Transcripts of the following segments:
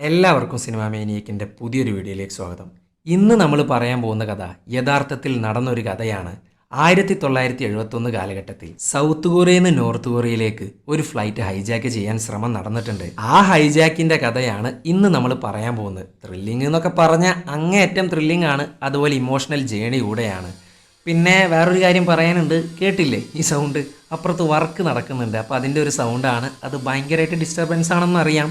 എല്ലാവർക്കും സിനിമാ മേനിയക്കിന്റെ പുതിയൊരു വീഡിയോയിലേക്ക് സ്വാഗതം. ഇന്ന് നമ്മൾ പറയാൻ പോകുന്ന കഥ യഥാർത്ഥത്തിൽ നടന്നൊരു കഥയാണ്. ആയിരത്തി തൊള്ളായിരത്തി എഴുപത്തൊന്ന് കാലഘട്ടത്തിൽ സൗത്ത് കൊറിയയിൽ നിന്ന് നോർത്ത് കൊറിയയിലേക്ക് ഒരു ഫ്ലൈറ്റ് ഹൈജാക്ക് ചെയ്യാൻ ശ്രമം നടന്നിട്ടുണ്ട്. ആ ഹൈജാക്കിന്റെ കഥയാണ് ഇന്ന് നമ്മൾ പറയാൻ പോകുന്നത്. ത്രില്ലിംഗ് എന്നൊക്കെ പറഞ്ഞാൽ അങ്ങേയറ്റം ത്രില്ലിംഗ് ആണ് അതുപോലെ ഇമോഷണൽ ജേണി കൂടെയാണ്. പിന്നെ വേറൊരു കാര്യം പറയാനുണ്ട് കേട്ടില്ലേ ഈ സൗണ്ട് അപ്പുറത്ത് വർക്ക് നടക്കുന്നുണ്ട്. അപ്പോൾ അതിന്റെ ഒരു സൗണ്ടാണ് അത് ഭയങ്കരമായിട്ട് ഡിസ്റ്റർബൻസ് ആണെന്ന് അറിയാം.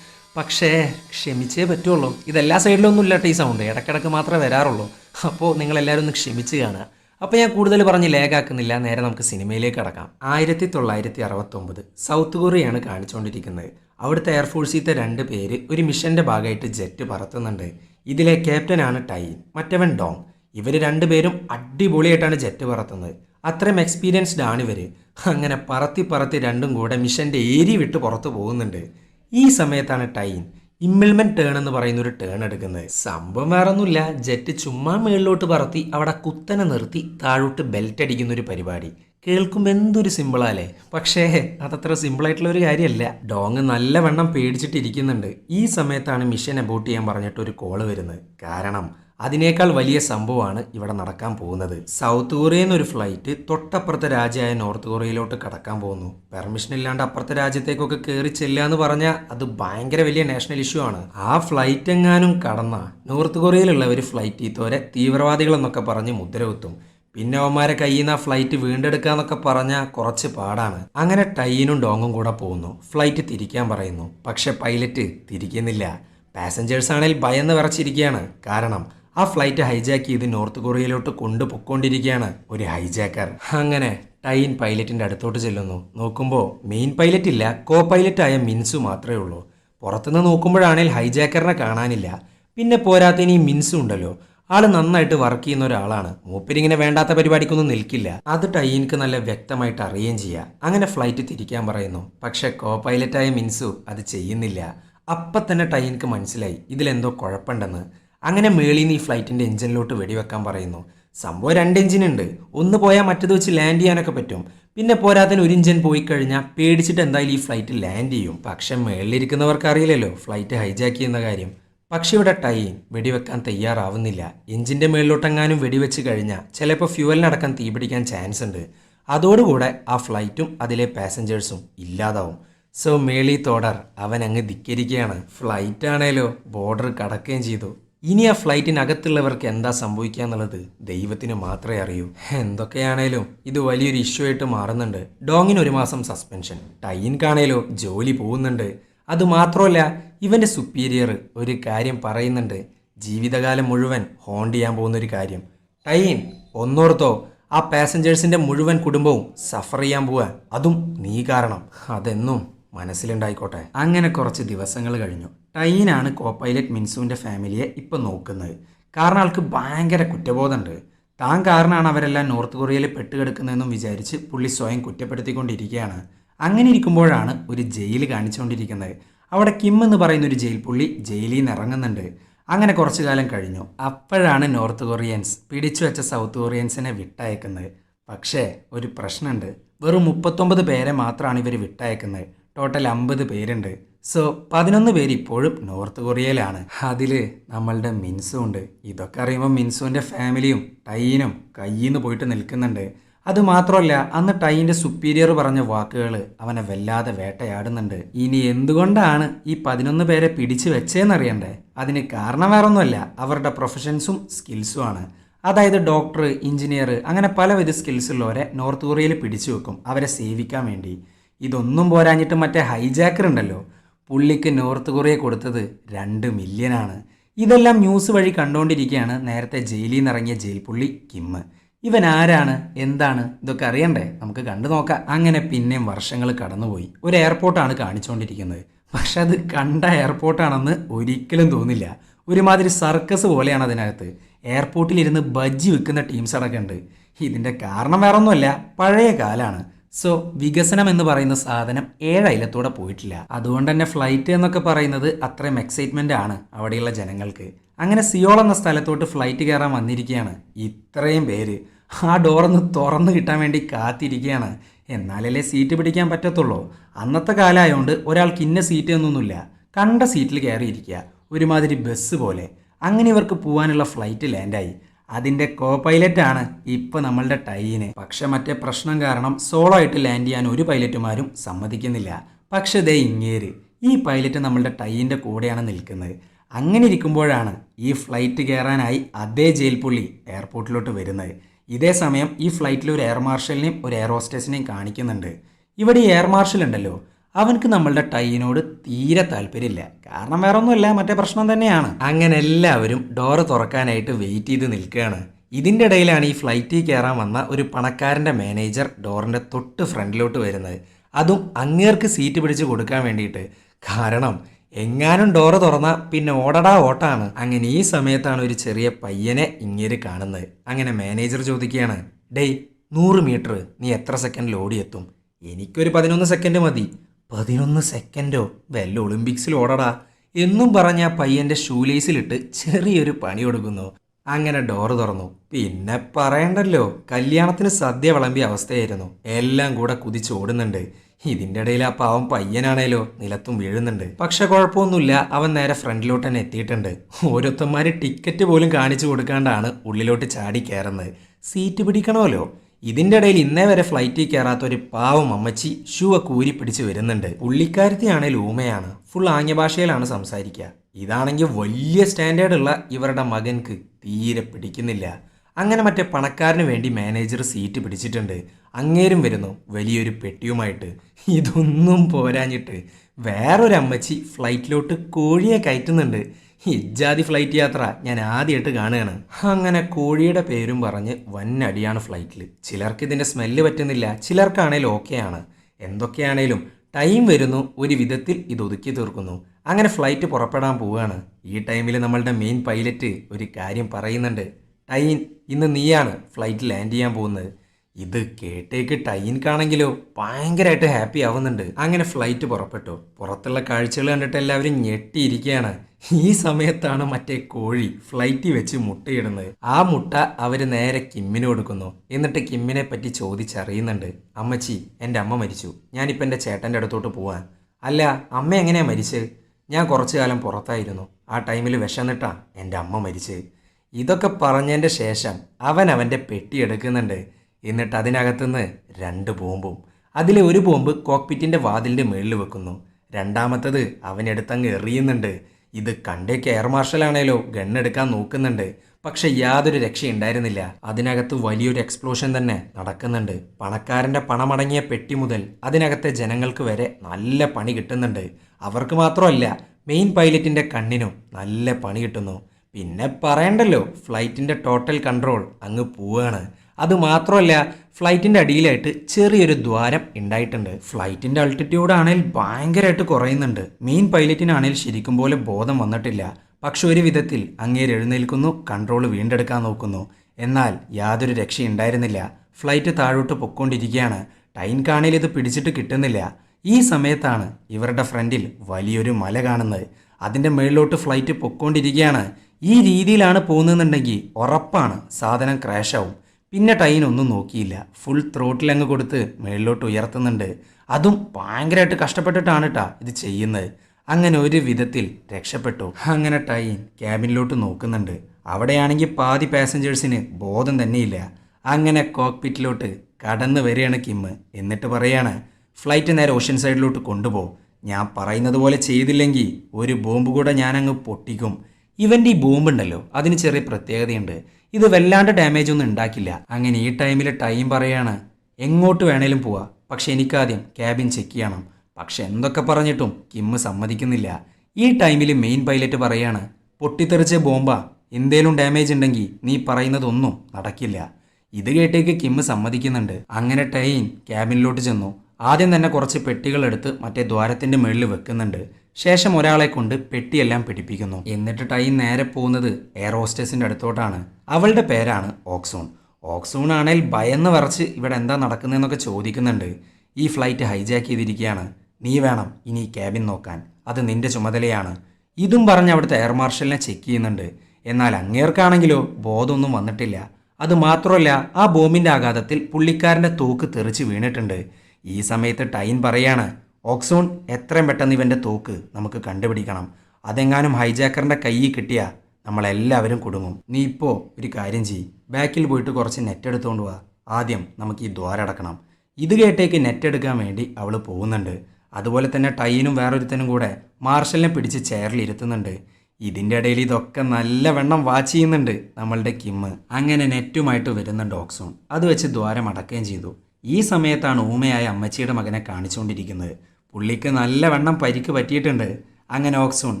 പക്ഷേ ക്ഷമിച്ചേ പറ്റുള്ളൂ. ഇതെല്ലാ സൈഡിലൊന്നും ഇല്ല കേട്ടോ ഈ സൗണ്ട് ഇടക്കിടക്ക് മാത്രമേ വരാറുള്ളൂ. അപ്പോൾ നിങ്ങളെല്ലാവരും ഒന്ന് ക്ഷമിച്ച് കാണുക. അപ്പോൾ ഞാൻ കൂടുതൽ പറഞ്ഞ് ലേഖാക്കുന്നില്ല നേരെ നമുക്ക് സിനിമയിലേക്ക് കടക്കാം. ആയിരത്തി തൊള്ളായിരത്തി അറുപത്തൊമ്പത് സൗത്ത് കൊറിയയാണ് കാണിച്ചുകൊണ്ടിരിക്കുന്നത് അവിടുത്തെ എയർഫോഴ്സിലത്തെ രണ്ട് പേര് ഒരു മിഷന്റെ ഭാഗമായിട്ട് ജെറ്റ് പറത്തുന്നുണ്ട്. ഇതിലെ ക്യാപ്റ്റനാണ് ടൈൻ മറ്റവൻ ഡോങ്. ഇവർ രണ്ടുപേരും അടിപൊളിയായിട്ടാണ് ജെറ്റ് പറത്തുന്നത്. അത്രയും എക്സ്പീരിയൻസ്ഡ് ആണ് ഇവർ അങ്ങനെ പറത്തി പറത്തി രണ്ടും കൂടെ മിഷന്റെ ഏരി വിട്ട് പുറത്ത് പോകുന്നുണ്ട്. ഈ സമയത്താണ് ടൈൻ ഇമ്മിൾമെൻ ടേൺ എന്ന് പറയുന്ന ഒരു ടേൺ എടുക്കുന്നത്. സംഭവം വേറെ ഒന്നുമില്ല ജെറ്റ് ചുമ്മാ മേളിലോട്ട് പറത്തി അവിടെ കുത്തനെ നിർത്തി താഴോട്ട് ബെൽറ്റ് അടിക്കുന്ന ഒരു പരിപാടി. കേൾക്കുമ്പോൾ എന്തൊരു സിമ്പിളാലേ പക്ഷേ അതത്ര സിമ്പിളായിട്ടുള്ള ഒരു കാര്യമല്ല. ഡോങ് നല്ലവണ്ണം പേടിച്ചിട്ടിരിക്കുന്നുണ്ട്. ഈ സമയത്താണ് മിഷൻ അബോട്ട് ചെയ്യാൻ പറഞ്ഞിട്ട് ഒരു കോൾ വരുന്നത്. കാരണം അതിനേക്കാൾ വലിയ സംഭവമാണ് ഇവിടെ നടക്കാൻ പോകുന്നത്. സൗത്ത് കൊറിയയിൽ ഒരു ഫ്ലൈറ്റ് തൊട്ടപ്പുറത്തെ രാജ്യമായ നോർത്ത് കൊറിയയിലോട്ട് കടക്കാൻ പോകുന്നു. പെർമിഷൻ ഇല്ലാണ്ട് അപ്പുറത്തെ രാജ്യത്തേക്കൊക്കെ കയറി ചെല്ലുക എന്ന് പറഞ്ഞാൽ അത് ഭയങ്കര വലിയ നാഷണൽ ഇഷ്യൂ ആണ്. ആ ഫ്ലൈറ്റ് എങ്ങാനും കടന്ന നോർത്ത് കൊറിയയിലുള്ള ഒരു ഫ്ലൈറ്റ് ഇത്തോരെ തീവ്രവാദികളെന്നൊക്കെ പറഞ്ഞ് മുദ്രകുത്തും. പിന്നെ അവന്മാരെ കയ്യിൽ നിന്ന് ആ ഫ്ലൈറ്റ് വീണ്ടെടുക്കാന്നൊക്കെ പറഞ്ഞാൽ കുറച്ച് പാടാണ്. അങ്ങനെ ടൈനും ഡോങ്ങും കൂടെ പോകുന്നു. ഫ്ലൈറ്റ് തിരിക്കാൻ പറയുന്നു. പക്ഷെ പൈലറ്റ് തിരിക്കുന്നില്ല. പാസഞ്ചേഴ്സ് ആണെങ്കിൽ ഭയന്ന് വിറച്ചിരിക്കുകയാണ്. കാരണം ആ ഫ്ലൈറ്റ് ഹൈജാക്ക് ചെയ്ത് നോർത്ത് കൊറിയയിലോട്ട് കൊണ്ടുപോയിക്കൊണ്ടിരിക്കുകയാണ് ഒരു ഹൈജാക്കർ അങ്ങനെ ടൈൻ പൈലറ്റിന്റെ അടുത്തോട്ട് ചെല്ലുന്നു. നോക്കുമ്പോൾ മെയിൻ പൈലറ്റ് ഇല്ല കോ പൈലറ്റ് ആയ മിൻസു മാത്രമേ ഉള്ളൂ. പുറത്തുനിന്ന് നോക്കുമ്പോഴാണെങ്കിൽ ഹൈജാക്കറിനെ കാണാനില്ല. പിന്നെ പോരാത്തതിന് ഈ മിൻസു ഉണ്ടല്ലോ. ആൾ നന്നായിട്ട് വർക്ക് ചെയ്യുന്ന ഒരാളാണ്. മൂപ്പരിങ്ങനെ വേണ്ടാത്ത പരിപാടിക്കൊന്നും നിൽക്കില്ല. അത് ടൈനിക്ക് നല്ല വ്യക്തമായിട്ട് അറിയുകയും ചെയ്യാം. അങ്ങനെ ഫ്ലൈറ്റ് തിരിക്കാൻ പറയുന്നു. പക്ഷെ കോ പൈലറ്റായ മിൻസു അത് ചെയ്യുന്നില്ല. അപ്പം തന്നെ ടൈനിക്ക് മനസ്സിലായി. ഇതിലെന്തോ കുഴപ്പമുണ്ടെന്ന്. അങ്ങനെ മേളിൽ നിന്ന് ഈ ഫ്ലൈറ്റിന്റെ എഞ്ചിനിലോട്ട് വെടിവെക്കാൻ പറയുന്നു. സംഭവം രണ്ട് എഞ്ചിൻ ഉണ്ട് ഒന്ന് പോയാൽ മറ്റത് വെച്ച് ലാൻഡ് ചെയ്യാനൊക്കെ പറ്റും. പിന്നെ പോരാത്തിന് ഒരു ഇഞ്ചിൻ പോയി കഴിഞ്ഞാൽ പേടിച്ചിട്ട് എന്തായാലും ഈ ഫ്ലൈറ്റ് ലാൻഡ് ചെയ്യും. പക്ഷെ മേളിലിരിക്കുന്നവർക്ക് അറിയില്ലല്ലോ ഫ്ലൈറ്റ് ഹൈജാക്ക് ചെയ്യുന്ന കാര്യം. പക്ഷെ ഇവിടെ ടൈൻ വെടിവെക്കാൻ തയ്യാറാവുന്നില്ല. എഞ്ചിന്റെ മേളിലോട്ടെങ്ങാനും വെടിവെച്ച് കഴിഞ്ഞാൽ ചിലപ്പോൾ ഫ്യൂവലിനടക്കം തീപിടിക്കാൻ ചാൻസ് ഉണ്ട്. അതോടുകൂടെ ആ ഫ്ലൈറ്റും അതിലെ പാസഞ്ചേഴ്സും ഇല്ലാതാവും. സോ മേളി തോടർ അവൻ അങ്ങ് ധിക്കരിക്കുകയാണ്. ഫ്ലൈറ്റ് ആണേലോ ബോർഡർ കടക്കുകയും ചെയ്തു. ഇനി ആ ഫ്ലൈറ്റിനകത്തുള്ളവർക്ക് എന്താ സംഭവിക്കുക എന്നുള്ളത് ദൈവത്തിന് മാത്രമേ അറിയൂ. എന്തൊക്കെയാണേലും ഇത് വലിയൊരു ഇഷ്യൂ ആയിട്ട് മാറുന്നുണ്ട്. ഡോങ്ങിന് ഒരു മാസം സസ്പെൻഷൻ ടൈൻകാണേലോ ജോലി പോകുന്നുണ്ട്. അത് മാത്രമല്ല ഇവന്റെ സുപ്പീരിയർ ഒരു കാര്യം പറയുന്നുണ്ട്. ജീവിതകാലം മുഴുവൻ ഹോണ്ട് ചെയ്യാൻ പോകുന്ന ഒരു കാര്യം. ടൈൻ ഒന്നോർത്തോ ആ പാസഞ്ചേഴ്സിന്റെ മുഴുവൻ കുടുംബവും സഫർ ചെയ്യാൻ പോവാൻ അതും നീ കാരണം. അതെന്നും മനസ്സിലുണ്ടായിക്കോട്ടെ. അങ്ങനെ കുറച്ച് ദിവസങ്ങൾ കഴിഞ്ഞു. ടൈനാണ് കോ പൈലറ്റ് മിൻസുവിന്റെ ഫാമിലിയെ ഇപ്പം നോക്കുന്നത്. കാരണം ആൾക്ക് ഭയങ്കര കുറ്റബോധമുണ്ട്. താൻ കാരണമാണ് അവരെല്ലാം നോർത്ത് കൊറിയയിൽ പെട്ടുകിടക്കുന്നതെന്നും വിചാരിച്ച് പുള്ളി സ്വയം കുറ്റപ്പെടുത്തിക്കൊണ്ടിരിക്കുകയാണ്. അങ്ങനെ ഇരിക്കുമ്പോഴാണ് ഒരു ജയിൽ കാണിച്ചുകൊണ്ടിരിക്കുന്നത്. അവിടെ കിം എന്ന് പറയുന്ന ഒരു ജയിൽ പുള്ളി ജയിലിൽ നിന്ന് ഇറങ്ങുന്നുണ്ട്. അങ്ങനെ കുറച്ചു കാലം കഴിഞ്ഞു. അപ്പോഴാണ് നോർത്ത് കൊറിയൻസ് പിടിച്ചു വെച്ച സൗത്ത് കൊറിയൻസിനെ വിട്ടയക്കുന്നത്. പക്ഷേ ഒരു പ്രശ്നമുണ്ട്. വെറും മുപ്പത്തൊമ്പത് പേരെ മാത്രമാണ് ഇവർ വിട്ടയക്കുന്നത്. ടോട്ടൽ അമ്പത് പേരുണ്ട്. സോ പതിനൊന്ന് പേര് ഇപ്പോഴും നോർത്ത് കൊറിയയിലാണ്. അതിൽ നമ്മളുടെ മിൻസും ഉണ്ട്. ഇതൊക്കെ അറിയുമ്പോൾ മിൻസുവിന്റെ ഫാമിലിയും ടൈനും കയ്യിൽ നിന്ന് പോയിട്ട് നിൽക്കുന്നുണ്ട്. അത് മാത്രമല്ല അന്ന് ടൈന്റെ സുപ്പീരിയർ പറഞ്ഞ വാക്കുകൾ അവനെ വല്ലാതെ വേട്ടയാടുന്നുണ്ട്. ഇനി എന്തുകൊണ്ടാണ് ഈ പതിനൊന്ന് പേരെ പിടിച്ചു വെച്ചേന്നറിയണ്ടേ? അതിന് കാരണം വേറൊന്നുമല്ല അവരുടെ പ്രൊഫഷൻസും സ്കിൽസും ആണ്. അതായത് ഡോക്ടർ എഞ്ചിനീയർ അങ്ങനെ പലവിധ സ്കിൽസ് ഉള്ളവരെ നോർത്ത് കൊറിയയിൽ പിടിച്ചു വെക്കും അവരെ സേവിക്കാൻ വേണ്ടി. ഇതൊന്നും പോരാഞ്ഞിട്ട് മറ്റേ ഹൈജാക്കർ ഉണ്ടല്ലോ പുള്ളിക്ക് നോർത്ത് കൊറിയ കൊടുത്തത് രണ്ട് മില്യനാണ് ഇതെല്ലാം ന്യൂസ് വഴി കണ്ടുകൊണ്ടിരിക്കുകയാണ് നേരത്തെ ജയിലിൽ നിന്ന് ഇറങ്ങിയ ജയിൽ പുള്ളി കിമ്മ് ഇവൻ ആരാണ്? എന്താണ്? ഇതൊക്കെ അറിയണ്ടേ? നമുക്ക് കണ്ടു നോക്കാം. അങ്ങനെ പിന്നെയും വർഷങ്ങൾ കടന്നുപോയി. ഒരു എയർപോർട്ടാണ് കാണിച്ചുകൊണ്ടിരിക്കുന്നത് പക്ഷെ അത് കണ്ട എയർപോർട്ടാണെന്ന് ഒരിക്കലും തോന്നില്ല. ഒരുമാതിരി സർക്കസ് പോലെയാണ് അതിനകത്ത്. എയർപോർട്ടിലിരുന്ന് ബജ്ജി വിൽക്കുന്ന ടീംസ് അടക്കമുണ്ട് ഇതിന്റെ കാരണം വേറൊന്നുമല്ല പഴയ കാലാണ്. സോ വികസനം എന്ന് പറയുന്ന സാധനം ഏഴയിലത്തൂടെ പോയിട്ടില്ല. അതുകൊണ്ട് തന്നെ ഫ്ലൈറ്റ് എന്നൊക്കെ പറയുന്നത് അത്രയും എക്സൈറ്റ്മെന്റ് ആണ് അവിടെയുള്ള ജനങ്ങൾക്ക്. അങ്ങനെ സിയോൾ എന്ന സ്ഥലത്തോട്ട് ഫ്ലൈറ്റ് കയറാൻ വന്നിരിക്കുകയാണ് ഇത്രയും പേര്. ആ ഡോറൊന്ന് തുറന്നു കിട്ടാൻ വേണ്ടി കാത്തിരിക്കുകയാണ് എന്നാലല്ലേ സീറ്റ് പിടിക്കാൻ പറ്റത്തുള്ളൂ. അന്നത്തെ കാലമായതുകൊണ്ട് ഒരാൾക്ക് ഇന്ന സീറ്റ് എന്നൊന്നുമില്ല. കണ്ട സീറ്റിൽ കയറിയിരിക്കുക. ഒരുമാതിരി ബസ് പോലെ. അങ്ങനെ ഇവർക്ക് പോകാനുള്ള ഫ്ലൈറ്റ് ലാൻഡായി അതിന്റെ കോ പൈലറ്റ് ആണ് ഇപ്പൊ നമ്മളുടെ ടൈന്. പക്ഷെ മറ്റേ പ്രശ്നം കാരണം സോളോ ആയിട്ട് ലാൻഡ് ചെയ്യാൻ ഒരു പൈലറ്റുമാരും സമ്മതിക്കുന്നില്ല. പക്ഷെ ദേ ഇങ്ങേര് ഈ പൈലറ്റ് നമ്മളുടെ ടൈന്റെ കൂടെയാണ് നിൽക്കുന്നത്. അങ്ങനെ ഇരിക്കുമ്പോഴാണ് ഈ ഫ്ലൈറ്റ് കയറാനായി അതേ ജയിൽ പുള്ളി എയർപോർട്ടിലോട്ട് വരുന്നത്. ഇതേ സമയം ഈ ഫ്ലൈറ്റിൽ ഒരു എയർ മാർഷലിനെയും ഒരു എയർ ഹോസ്റ്റേഴ്സിനെയും കാണിക്കുന്നുണ്ട്. ഇവിടെ ഈ എയർ മാർഷൽ ഉണ്ടല്ലോ അവനക്ക് നമ്മളുടെ ടൈനോട് തീരെ താല്പര്യമില്ല. കാരണം വേറെ ഒന്നുമില്ല മറ്റേ പ്രശ്നം തന്നെയാണ്. അങ്ങനെ എല്ലാവരും ഡോറ് തുറക്കാനായിട്ട് വെയിറ്റ് ചെയ്ത് നിൽക്കുകയാണ്. ഇതിന്റെ ഇടയിലാണ് ഈ ഫ്ലൈറ്റിൽ കയറാൻ വന്ന ഒരു പണക്കാരന്റെ മാനേജർ ഡോറിന്റെ തൊട്ട് ഫ്രണ്ടിലോട്ട് വരുന്നത്. അതും അങ്ങേർക്ക് സീറ്റ് പിടിച്ച് കൊടുക്കാൻ വേണ്ടിയിട്ട്. കാരണം എങ്ങാനും ഡോറ് തുറന്ന പിന്നെ ഓടടാ ഓട്ടാണ്. അങ്ങനെ ഈ സമയത്താണ് ഒരു ചെറിയ പയ്യനെ ഇങ്ങേര് കാണുന്നത്. അങ്ങനെ മാനേജർ ചോദിക്കുകയാണ് ഡേയ് നൂറ് മീറ്റർ നീ എത്ര സെക്കൻഡിൽ ഓടിയെത്തും എനിക്കൊരു പതിനൊന്ന് സെക്കൻഡ് മതി. പതിനൊന്ന് സെക്കൻഡോ. വല്ല ഒളിമ്പിക്സിൽ ഓടടാ. എന്നും പറഞ്ഞ ആ പയ്യന്റെ ഷൂലേസിലിട്ട് ചെറിയൊരു പണി കൊടുക്കുന്നു. അങ്ങനെ ഡോറ് തുറന്നു. പിന്നെ പറയണ്ടല്ലോ കല്യാണത്തിന് സദ്യ വിളമ്പിയ അവസ്ഥയായിരുന്നു. എല്ലാം കൂടെ കുതിച്ചോടുന്നുണ്ട് ഇതിന്റെ ഇടയിൽ ആ പാവം പയ്യനാണേലോ നിലത്തും വീഴുന്നുണ്ട്. പക്ഷെ കുഴപ്പമൊന്നുമില്ല അവൻ നേരെ ഫ്രണ്ടിലോട്ട് തന്നെ എത്തിയിട്ടുണ്ട്. ഓരോരുത്തന്മാർ ടിക്കറ്റ് പോലും കാണിച്ചു കൊടുക്കാണ്ടാണ് ഉള്ളിലോട്ട് ചാടി കയറുന്നത്. സീറ്റ് പിടിക്കണമല്ലോ. ഇതിന്റെ ഇടയിൽ ഇന്നേ വരെ ഫ്ലൈറ്റിൽ കയറാത്ത ഒരു പാവം അമ്മച്ചി ഷൂവ കൂരി പിടിച്ച് വരുന്നുണ്ട്. പുള്ളിക്കാരത്തിയാണേൽ ഊമയാണ് ഫുൾ ആംഗ്യഭാഷയിലാണ് സംസാരിക്കുക. ഇതാണെങ്കിൽ വലിയ സ്റ്റാൻഡേർഡ് ഉള്ള ഇവരുടെ മകൻക്ക് തീരെ പിടിക്കുന്നില്ല. അങ്ങനെ മറ്റേ പണക്കാരന് വേണ്ടി മാനേജർ സീറ്റ് പിടിച്ചിട്ടുണ്ട്. അങ്ങേരും വരുന്നു. വലിയൊരു പെട്ടിയുമായിട്ട്. ഇതൊന്നും പോരാഞ്ഞിട്ട് വേറൊരു അമ്മച്ചി ഫ്ലൈറ്റിലോട്ട് കോഴിയെ കയറ്റുന്നുണ്ട്. ഇജാതി ഫ്ലൈറ്റ് യാത്ര ഞാൻ ആദ്യമായിട്ട് കാണുകയാണ്. അങ്ങനെ കോഴിയുടെ പേരും പറഞ്ഞ് വൻ അടിയാണ് ഫ്ലൈറ്റിൽ ചിലർക്ക് ഇതിന്റെ സ്മെല്ല് പറ്റുന്നില്ല ചിലർക്കാണേലും ഓക്കെയാണ് എന്തൊക്കെയാണേലും ടൈം വരുന്നു ഒരു വിധത്തിൽ ഇത് ഒതുക്കി തീർക്കുന്നു. അങ്ങനെ ഫ്ലൈറ്റ് പുറപ്പെടാൻ പോവുകയാണ്. ഈ ടൈമിൽ നമ്മളുടെ മെയിൻ പൈലറ്റ് ഒരു കാര്യം പറയുന്നുണ്ട്. ടൈൻ ഇന്ന് നീയാണ് ഫ്ലൈറ്റ് ലാൻഡ് ചെയ്യാൻ പോകുന്നത്. ഇത് കേട്ടേക്ക് ടൈൻക്കാണെങ്കിലോ ഭയങ്കരമായിട്ട് ഹാപ്പി ആവുന്നുണ്ട്. അങ്ങനെ ഫ്ലൈറ്റ് പുറപ്പെട്ടു. പുറത്തുള്ള കാഴ്ചകൾ കണ്ടിട്ട് എല്ലാവരും ഞെട്ടിയിരിക്കുകയാണ്. ഈ സമയത്താണ് മറ്റേ കോഴി ഫ്ലൈറ്റിൽ വെച്ച് മുട്ടയിടുന്നത്. ആ മുട്ട അവർ നേരെ കിമ്മിന് കൊടുക്കുന്നു. എന്നിട്ട് കിമ്മിനെ പറ്റി ചോദിച്ചറിയുന്നുണ്ട്. അമ്മച്ചി എന്റെ അമ്മ മരിച്ചു. ഞാനിപ്പോൾ എന്റെ ചേട്ടന്റെ അടുത്തോട്ട് പോവാൻ അല്ല അമ്മ എങ്ങനെയാ മരിച്ചത് ഞാൻ കുറച്ചു കാലം പുറത്തായിരുന്നു. ആ ടൈമിൽ വിഷന്നിട്ടാ എന്റെ അമ്മ മരിച്ചത് ഇതൊക്കെ പറഞ്ഞതിന്റെ ശേഷം അവൻ അവന്റെ പെട്ടി എടുക്കുന്നുണ്ട്. എന്നിട്ട് അതിനകത്തുനിന്ന് രണ്ട് ബോംബും അതിലെ ഒരു ബോംബ് കോക്പിറ്റിന്റെ വാതിലിന്റെ മുകളിൽ വെക്കുന്നു. രണ്ടാമത്തത് അവനെടുത്തങ്ങ് എറിയുന്നുണ്ട്. ഇത് കണ്ടേക്ക് എയർ മാർഷലാണേലോ ഗണ്ണെടുക്കാൻ നോക്കുന്നുണ്ട്. പക്ഷെ യാതൊരു രക്ഷയുണ്ടായിരുന്നില്ല അതിനകത്ത് വലിയൊരു എക്സ്പ്ലോഷൻ തന്നെ നടക്കുന്നുണ്ട്. പണക്കാരന്റെ പണമടങ്ങിയ പെട്ടി മുതൽ അതിനകത്തെ ജനങ്ങൾക്ക് വരെ നല്ല പണി കിട്ടുന്നുണ്ട്. അവർക്ക് മാത്രമല്ല മെയിൻ പൈലറ്റിന്റെ കണ്ണിനും നല്ല പണി കിട്ടുന്നു. പിന്നെ പറയണ്ടല്ലോ ഫ്ലൈറ്റിന്റെ ടോട്ടൽ കൺട്രോൾ അങ്ങ് പോവുകയാണ് അത് മാത്രമല്ല ഫ്ലൈറ്റിന്റെ അടിയിലായിട്ട് ചെറിയൊരു ദ്വാരം ഉണ്ടായിട്ടുണ്ട്. ഫ്ലൈറ്റിന്റെ അൾട്ടിറ്റ്യൂഡ് ആണെങ്കിൽ ഭയങ്കരമായിട്ട് കുറയുന്നുണ്ട്. മെയിൻ പൈലറ്റിനാണെങ്കിൽ ശരിക്കും പോലെ ബോധം വന്നിട്ടില്ല. പക്ഷെ ഒരു വിധത്തിൽ അങ്ങേര് എഴുന്നേൽക്കുന്നു കൺട്രോൾ വീണ്ടെടുക്കാൻ നോക്കുന്നു. എന്നാൽ യാതൊരു രക്ഷയുണ്ടായിരുന്നില്ല ഫ്ലൈറ്റ് താഴോട്ട് പൊക്കോണ്ടിരിക്കുകയാണ് ടൈൻ കാണിൽ ഇത് പിടിച്ചിട്ട് കിട്ടുന്നില്ല. ഈ സമയത്താണ് ഇവരുടെ ഫ്രണ്ടിൽ വലിയൊരു മല കാണുന്നത്. അതിന്റെ മുകളിലോട്ട് ഫ്ലൈറ്റ് പൊക്കോണ്ടിരിക്കുകയാണ് ഈ രീതിയിലാണ് പോകുന്നതെന്നുണ്ടെങ്കിൽ ഉറപ്പാണ് സാധനം ക്രാഷ് ആവും. പിന്നെ ടൈൻ ഒന്നും നോക്കിയില്ല. ഫുൾ ത്രോട്ടിൽ അങ്ങ് കൊടുത്ത് മേളിലോട്ട് ഉയർത്തുന്നുണ്ട്. അതും ഭയങ്കരമായിട്ട് കഷ്ടപ്പെട്ടിട്ടാണ് കേട്ടാ ഇത് ചെയ്യുന്നത്. അങ്ങനെ ഒരു വിധത്തിൽ രക്ഷപ്പെട്ടു. അങ്ങനെ ടൈൻ ക്യാബിനിലോട്ട് നോക്കുന്നുണ്ട്. അവിടെയാണെങ്കിൽ പാതി പാസഞ്ചേഴ്സിന് ബോധം തന്നെയില്ല. അങ്ങനെ കോക്ക്പിറ്റിലോട്ട് കടന്നു വരികയാണ് കിമ്മ് എന്നിട്ട് പറയാണ് ഫ്ലൈറ്റ് നേരെ ഓഷ്യൻ സൈഡിലോട്ട് കൊണ്ടുപോകും ഞാൻ പറയുന്നത് പോലെ ചെയ്തില്ലെങ്കിൽ ഒരു ബോംബ് കൂടെ ഞാനങ്ങ് പൊട്ടിക്കും. ഇവന്റെ ഈ ബോംബ് ഉണ്ടല്ലോ അതിന് ചെറിയ പ്രത്യേകതയുണ്ട്. ഇത് വല്ലാണ്ട് ഡാമേജ് ഒന്നും ഉണ്ടാക്കില്ല. അങ്ങനെ ഈ ടൈമിൽ ടൈം പറയാണ് എങ്ങോട്ട് വേണേലും പോവാ. പക്ഷെ എനിക്കാദ്യം ക്യാബിൻ ചെക്ക് ചെയ്യണം. പക്ഷെ എന്തൊക്കെ പറഞ്ഞിട്ടും കിമ്മ് സമ്മതിക്കുന്നില്ല. ഈ ടൈമിൽ മെയിൻ പൈലറ്റ് പറയാണ് പൊട്ടിത്തെറിച്ച ബോംബ. എന്തേലും ഡാമേജ് ഉണ്ടെങ്കിൽ നീ പറയുന്നതൊന്നും നടക്കില്ല. ഇത് കേട്ടേക്ക് കിമ്മ് സമ്മതിക്കുന്നുണ്ട്. അങ്ങനെ ടൈൻ ക്യാബിനിലോട്ട് ചെന്നു. ആദ്യം തന്നെ കുറച്ച് പെട്ടികളെടുത്ത് മറ്റേ ദ്വാരത്തിന്റെ മുകളിൽ വെക്കുന്നുണ്ട്. ശേഷം ഒരാളെ കൊണ്ട് പെട്ടിയെല്ലാം പിടിപ്പിക്കുന്നു. എന്നിട്ട് ടൈൻ നേരെ പോകുന്നത് എയർ ഹോസ്റ്റേഴ്സിന്റെ അടുത്തോട്ടാണ്. അവളുടെ പേരാണ് ഓക്സോൺ. ഓക്സോൺ ആണെങ്കിൽ ഭയന്ന് വരച്ച് ഇവിടെ എന്താ നടക്കുന്നതെന്നൊക്കെ ചോദിക്കുന്നുണ്ട്. ഈ ഫ്ലൈറ്റ് ഹൈജാക്ക് ചെയ്തിരിക്കുകയാണ്. നീ വേണം ഇനി ക്യാബിൻ നോക്കാൻ. അത് നിന്റെ ചുമതലയാണ്. ഇതും പറഞ്ഞ് അവിടുത്തെ എയർ മാർഷലിനെ ചെക്ക് ചെയ്യുന്നുണ്ട്. എന്നാൽ അങ്ങേർക്കാണെങ്കിലോ ബോധമൊന്നും വന്നിട്ടില്ല. അത് മാത്രമല്ല ആ ബോംബിന്റെ ആഘാതത്തിൽ പുള്ളിക്കാരന്റെ തോക്ക് തെറിച്ച് വീണിട്ടുണ്ട്. ഈ സമയത്ത് ടൈൻ പറയാണ് ഓക്സോൺ എത്രയും പെട്ടെന്ന് ഇവന്റെ തോക്ക് നമുക്ക് കണ്ടുപിടിക്കണം. അതെങ്ങാനും ഹൈജാക്കറിന്റെ കയ്യിൽ കിട്ടിയാൽ നമ്മളെല്ലാവരും കുടുങ്ങും. നീ ഇപ്പോൾ ഒരു കാര്യം ചെയ്യ്. ബാക്കിൽ പോയിട്ട് കുറച്ച് നെറ്റ് എടുത്തുകൊണ്ട് വാ. ആദ്യം നമുക്ക് ഈ ദ്വാരടക്കണം ഇത് കേട്ടേക്ക് നെറ്റ് എടുക്കാൻ വേണ്ടി അവൾ പോകുന്നുണ്ട്. അതുപോലെ തന്നെ ടൈനും വേറൊരുത്തനും കൂടെ മാർഷലിനെ പിടിച്ച് ചെയറിൽ ഇരുത്തുന്നുണ്ട്. ഇതിന്റെ ഇടയിൽ ഇതൊക്കെ നല്ല വെണ്ണം വാച്ച് ചെയ്യുന്നുണ്ട് നമ്മളുടെ കിമ്മ്. അങ്ങനെ നെറ്റുമായിട്ട് വരുന്നുണ്ട് ഓക്സോൺ. അത് വെച്ച് ദ്വാരം അടക്കുകയും ചെയ്തു. ഈ സമയത്താണ് ഊമയായ അമ്മച്ചിയുടെ മകനെ കാണിച്ചുകൊണ്ടിരിക്കുന്നത്. പുള്ളിക്ക് നല്ല വെണ്ണം പരിക്ക് പറ്റിയിട്ടുണ്ട്. അങ്ങനെ ഓക്സോൺ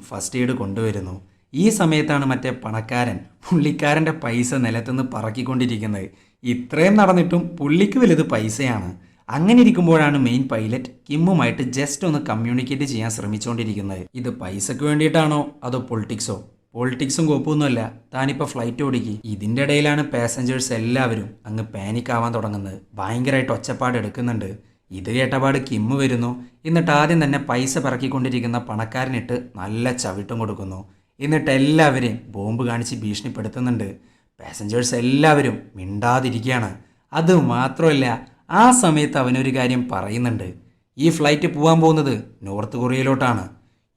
ഫസ്റ്റ് എയ്ഡ് കൊണ്ടുവരുന്നു. ഈ സമയത്താണ് മറ്റേ പണക്കാരൻ പുള്ളിക്കാരന്റെ പൈസ നിലത്തുനിന്ന് പറക്കിക്കൊണ്ടിരിക്കുന്നത്. ഇത്രയും നടന്നിട്ടും പുള്ളിക്ക് വലുത് പൈസയാണ്. അങ്ങനെ ഇരിക്കുമ്പോഴാണ് മെയിൻ പൈലറ്റ് കിമ്മുമായിട്ട് ജസ്റ്റ് ഒന്ന് കമ്മ്യൂണിക്കേറ്റ് ചെയ്യാൻ ശ്രമിച്ചുകൊണ്ടിരിക്കുന്നത് ഇത് പൈസക്ക് വേണ്ടിയിട്ടാണോ? അതോ പൊളിറ്റിക്സോ പൊളിറ്റിക്സും കുഴപ്പമൊന്നുമല്ല. താനിപ്പോൾ ഫ്ലൈറ്റ് ഓടിക്കി. ഇതിന്റെ ഇടയിലാണ് പാസഞ്ചേഴ്സ് എല്ലാവരും അങ്ങ് പാനിക് ആവാൻ തുടങ്ങുന്നത്. ഭയങ്കരമായിട്ട് ഒച്ചപ്പാട് എടുക്കുന്നുണ്ട്. ഇത് കേട്ടപാട് കിമ്മ് വരുന്നു. എന്നിട്ട് ആദ്യം തന്നെ പൈസ പിറക്കിക്കൊണ്ടിരിക്കുന്ന പണക്കാരനിട്ട് നല്ല ചവിട്ടും കൊടുക്കുന്നു. എന്നിട്ട് എല്ലാവരെയും ബോംബ് കാണിച്ച് ഭീഷണിപ്പെടുത്തുന്നുണ്ട്. പാസഞ്ചേഴ്സ് എല്ലാവരും മിണ്ടാതിരിക്കുകയാണ്. അത് മാത്രമല്ല ആ സമയത്ത് അവനൊരു കാര്യം പറയുന്നുണ്ട്. ഈ ഫ്ലൈറ്റ് പോകാൻ പോകുന്നത് നോർത്ത് കൊറിയയിലോട്ടാണ്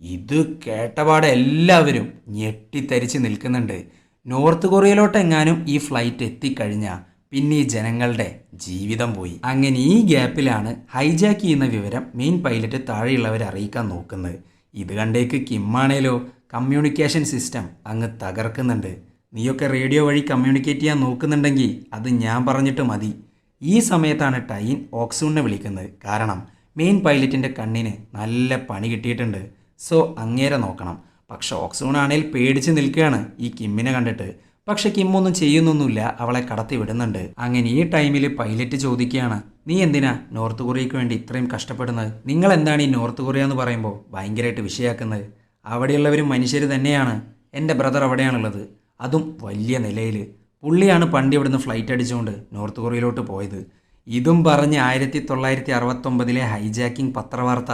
ഇത് കേട്ടപാടെ എല്ലാവരും ഞെട്ടിത്തരിച്ച് നിൽക്കുന്നുണ്ട്. നോർത്ത് കൊറിയയിലോട്ട് എങ്ങാനും ഈ ഫ്ലൈറ്റ് എത്തിക്കഴിഞ്ഞാൽ പിന്നെ ഈ ജനങ്ങളുടെ ജീവിതം പോയി. അങ്ങനെ ഈ ഗ്യാപ്പിലാണ് ഹൈജാക്ക് ചെയ്യുന്ന വിവരം മെയിൻ പൈലറ്റ് താഴെയുള്ളവരെ അറിയിക്കാൻ നോക്കുന്നത്. ഇത് കണ്ടേക്ക് കിമ്മാണേലോ? കമ്മ്യൂണിക്കേഷൻ സിസ്റ്റം അങ്ങ് തകർക്കുന്നുണ്ട്. നീയൊക്കെ റേഡിയോ വഴി കമ്മ്യൂണിക്കേറ്റ് ചെയ്യാൻ നോക്കുന്നുണ്ടെങ്കിൽ അത് ഞാൻ പറഞ്ഞിട്ട് മതി. ഈ സമയത്താണ് ടൈൻ ഓക്സൂണിനെ വിളിക്കുന്നത്. കാരണം മെയിൻ പൈലറ്റിന്റെ കണ്ണിന് നല്ല പണി കിട്ടിയിട്ടുണ്ട്. സോ അങ്ങേരെ നോക്കണം. പക്ഷെ ഓക്സൂണാണേൽ പേടിച്ച് നിൽക്കുകയാണ് ഈ കിമ്മിനെ കണ്ടിട്ട്. പക്ഷെ കിമ്മൊന്നും ചെയ്യുന്നൊന്നുമില്ല. അവളെ കടത്തി വിടുന്നുണ്ട്. അങ്ങനെ ഈ ടൈമിൽ പൈലറ്റ് ചോദിക്കുകയാണ് നീ എന്തിനാ നോർത്ത് കൊറിയയ്ക്ക് വേണ്ടി ഇത്രയും കഷ്ടപ്പെടുന്നത്? നിങ്ങൾ എന്താണ് ഈ നോർത്ത് കൊറിയ എന്ന് പറയുമ്പോൾ ഭയങ്കരമായിട്ട് വിഷയാക്കുന്നത്? അവിടെയുള്ളവരും മനുഷ്യർ തന്നെയാണ്. എന്റെ ബ്രദർ അവിടെയാണുള്ളത്. അതും വലിയ നിലയിൽ പുള്ളിയാണ് പണ്ട് ഇവിടുന്ന് ഫ്ലൈറ്റ് അടിച്ചുകൊണ്ട് നോർത്ത് കൊറിയയിലോട്ട് പോയത്. ഇതും പറഞ്ഞ് ആയിരത്തി തൊള്ളായിരത്തി അറുപത്തൊമ്പതിലെ ഹൈജാക്കിംഗ് പത്രവാർത്ത